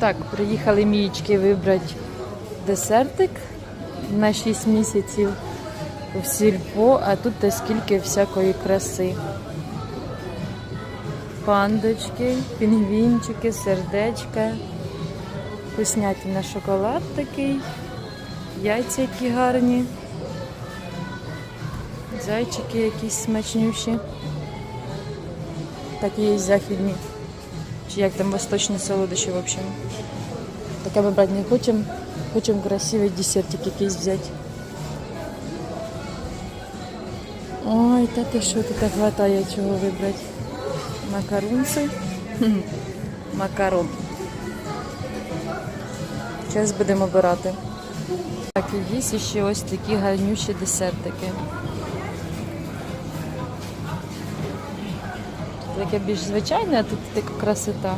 Так, приїхали мієчки вибрати десертик на 6 місяців в сільпо, а тут та скільки всякої краси. Пандочки, пінгвінчики, сердечка, вкуснятина шоколад такий, яйця які гарні, зайчики якісь смачнющі. Так і є західні. Як там восточні солодощі, в общем. Таке ми брати не хочемо. Хочемо красивий десертик якийсь взяти. Ой, та ти що тут так хватає чого вибрати? Макарунці. Макарон. Зараз будемо обирати. Так, і є ще ось такі гарнющі десертики. Таке більш звичайне, а тут така красота.